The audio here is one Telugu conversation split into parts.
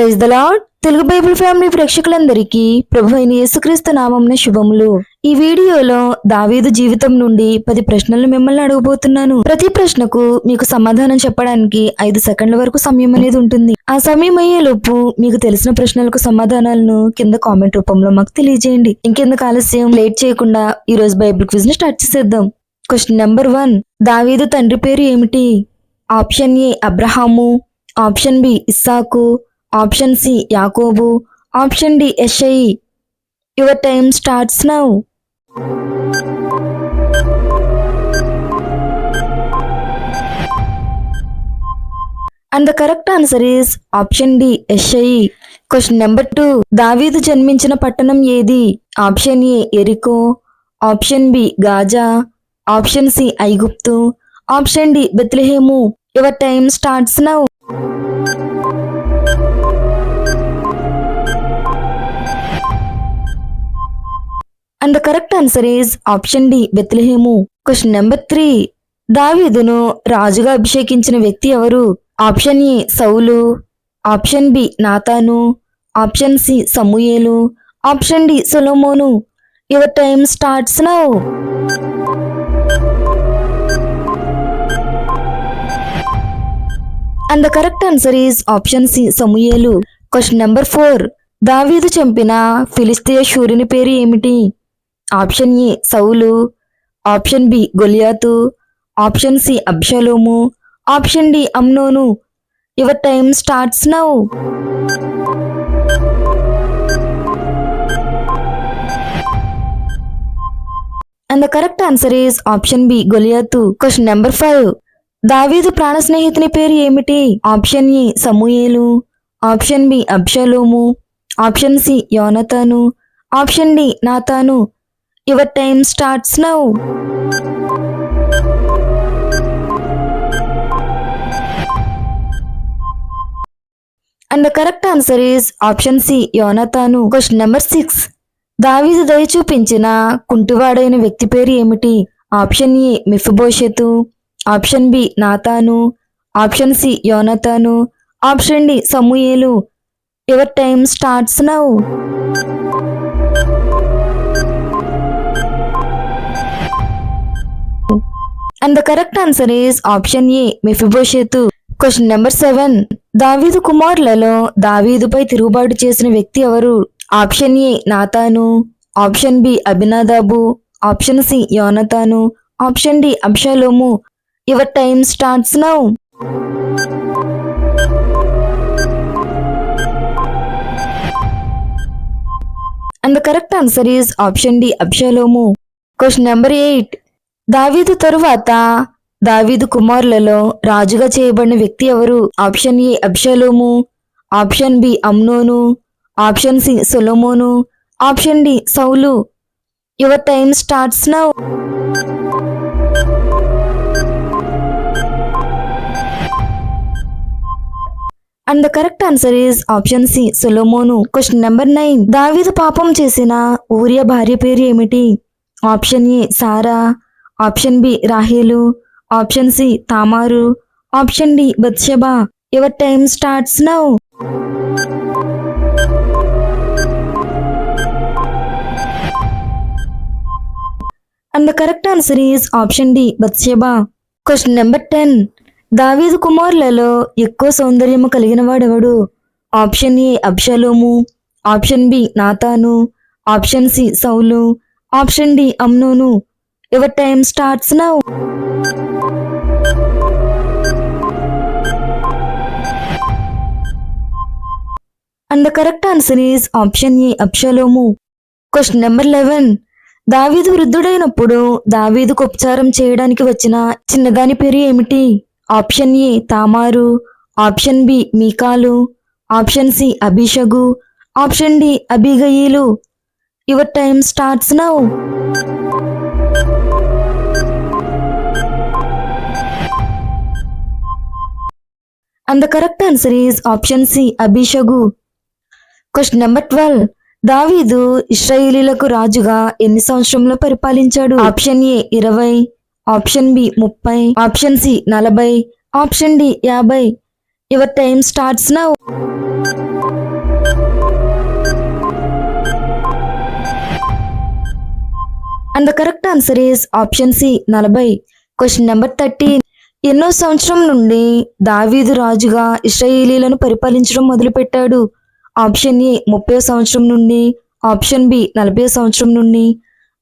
Praise the Lord Telugu Bible family ప్రేక్షకులందరికీ ప్రభు అయిన యేసుక్రీస్తు నామంన శుభములు. ఈ వీడియోలో దావీదు జీవితం నుండి పది ప్రశ్నలు మిమ్మల్ని అడగబోతున్నాను. ప్రతి ప్రశ్నకు మీకు సమాధానం చెప్పడానికి ఐదు సెకండ్ల వరకు సమయం అనేది ఉంటుంది. ఆ సమయం అయ్యేలోపు మీకు తెలిసిన ప్రశ్నలకు సమాధానాలను కింద కామెంట్ రూపంలో మాకు తెలియజేయండి. ఇంకెందుకు ఆలస్యం? లేట్ చేయకుండా ఈ రోజు బైబిల్ క్విజ్ని స్టార్ట్ చేసేద్దాం. Question number one. దావీదు తండ్రి పేరు ఏమిటి? ఆప్షన్ ఏ అబ్రహాము ఆప్షన్ బి ఇస్సాకు ఆప్షన్ సి యాకోబు option D యెషయి. Your time starts now. And the correct answer is option D యెషయి. Question number two దావీదు జన్మించిన పట్టణం ఏది? ఆప్షన్ ఏ ఎరికో. Option B Gaza. Option C ఐగుప్తు. Option D Bethlehem. Your time starts now and the correct answer is option D Bethlehem question number three దావీదును రాజుగా అభిషేకించిన వ్యక్తి ఎవరు? ఆప్షన్ ఏ సౌలు ఆప్షన్ బి నాతాను ఆప్షన్ సి సమూయేలు option D Solomon your time starts now and the correct answer is option C Samuel question number four దావీదు చంపిన ఫిలిస్తీయ శూరుని పేరు ఏమిటి? ఆప్షన్ ఏ సౌలు ఆప్షన్ బి గొలియాతు ఆప్షన్ సి అబ్షలోము option D Amnon your time starts now and the correct answer is option B గొలియాతు question number five దావీదు ప్రాణ స్నేహితుని పేరు ఏమిటి? ఆప్షన్ ఏ సమూయేలు. ఆప్షన్ బి అబ్షలోము. ఆప్షన్ సి యోనతాను. Option D Nathan. Your time starts now. And the correct answer is option C యోనతాను. Question number six దావీదు దయ చూపించిన కుంటివాడైన వ్యక్తి పేరు ఏమిటి? ఆప్షన్ ఏ మిఫిబోషెతు. ఆప్షన్ బి నాతాను ఆప్షన్ సి యోనతాను option D Samuel. Your time starts now and the correct answer is option A Mephibosheth question number seven దావీదు కుమారులలో దావీదుపై తిరుగుబాటు చేసిన వ్యక్తి ఎవరు? ఆప్షన్ ఏ నాతాను ఆప్షన్ బి అభినాదాబు ఆప్షన్ సి యోనతాను option D Absalom. Your time starts now. And the correct answer is option D అబ్షలోము question number eight దావీదు తరువాత దావీదు కుమారులలో రాజుగా చేయబడిన వ్యక్తి ఎవరు? ఆప్షన్ ఏ అబ్షలోము ఆప్షన్ బి అమ్నోను ఆప్షన్ సి సొలోమోను option D Saul your time starts now and the correct answer is option C Solomon question number nine దావీదు పాపం చేసిన ఊరియా భార్య పేరు ఏమిటి? ఆప్షన్ ఏ సారా ఆప్షన్ బి రాహేలు ఆప్షన్ సి తామారు option D బత్షబా your time starts now and the correct answer is option D బత్షబా question number ten దావీదు కుమారులలో ఎక్కువ సౌందర్యము కలిగిన వాడెవడు? ఆప్షన్ ఏ అబ్షలోము ఆప్షన్ బి నాతాను ఆప్షన్ సి సౌలు option D Amnon. Your time starts now. And the correct answer is option A అబ్షలోము. Question number eleven దావీదు వృద్ధుడైనప్పుడు దావీదుకు ఉపచారం చేయడానికి వచ్చిన చిన్నదాని పేరు ఏమిటి? ఆప్షన్ ఏ తామారు ఆప్షన్ బి మీకాలు ఆప్షన్ సి అభిషగు option D అభిగయీలు. Your time starts now and the correct answer is option C అభిషగు question number twelve దావీదు ఇస్రాయేలీలకు రాజుగా ఎన్ని సంవత్సరంలో పరిపాలించాడు? ఆప్షన్ ఏ ఇరవై. ఆప్షన్ బి ముప్పై ఆప్షన్ సి నలభై ఆప్షన్ డి యాభై. Your time starts now and the correct answer is option C నలభై. క్వశ్చన్ నెంబర్ థర్టీన్ ఎన్నో సంవత్సరం నుండి దావీదు రాజుగా ఇస్రాయేలీలను పరిపాలించడం మొదలుపెట్టాడు. ఆప్షన్ ఏ ముప్పై సంవత్సరం నుండి. ఆప్షన్ బి నలభై సంవత్సరం నుండి.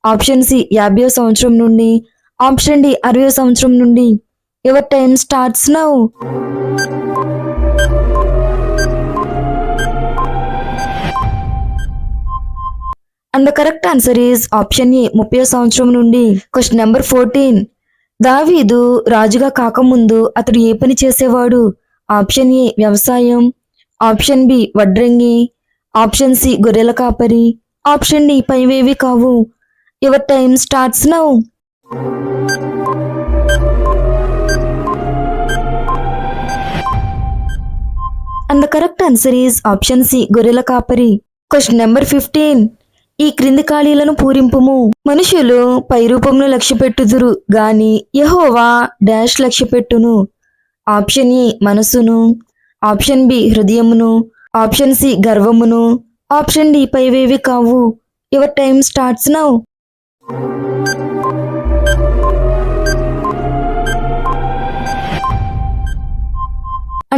ఆప్షన్ సి యాభై సంవత్సరం నుండి. ఆప్షన్ డి అరవై సంవత్సరం నుండి. Your time starts now and the correct answer is option A ముప్పై సంవత్సరం నుండి. క్వశ్చన్ నెంబర్ ఫోర్టీన్ దావీదు రాజుగా కాకముందు అతడు ఏ పని చేసేవాడు? ఆప్షన్ ఏ వ్యవసాయం. ఆప్షన్ బి వడ్రంగి. ఆప్షన్ సి గొర్రెల కాపరి. ఆప్షన్ డి పైవేవి కావు. Your time starts now and the correct answer is option C గొర్రెల కాపరి. క్వశ్చన్ నెంబర్ ఫిఫ్టీన్ ఈ క్రింది ఖాళీలను పూరింపుము. మనుషులు పై రూపంలో లక్ష్య పెట్టుదురు గాని యహోవా డాష్ లక్ష్య పెట్టును. ఆప్షన్ ఈ మనసును. ఆప్షన్ బి హృదయమును. ఆప్షన్ సి గర్వమును. ఆప్షన్ డి పైవేవి కావు. Your time starts now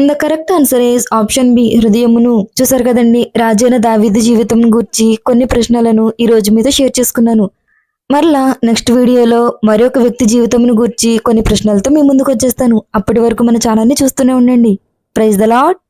and the correct answer is option B హృదయమును. చూసారు కదండి రాజైన దావిది జీవితం గురించి కొన్ని ప్రశ్నలను ఈ రోజు మీద షేర్ చేసుకున్నాను. మరలా నెక్స్ట్ వీడియోలో మరొక వ్యక్తి జీవితంను గురించి కొన్ని ప్రశ్నలతో మీ ముందుకు వచ్చేస్తాను అప్పటి వరకు మన ఛానల్ని చూస్తూనే ఉండండి. Praise the lot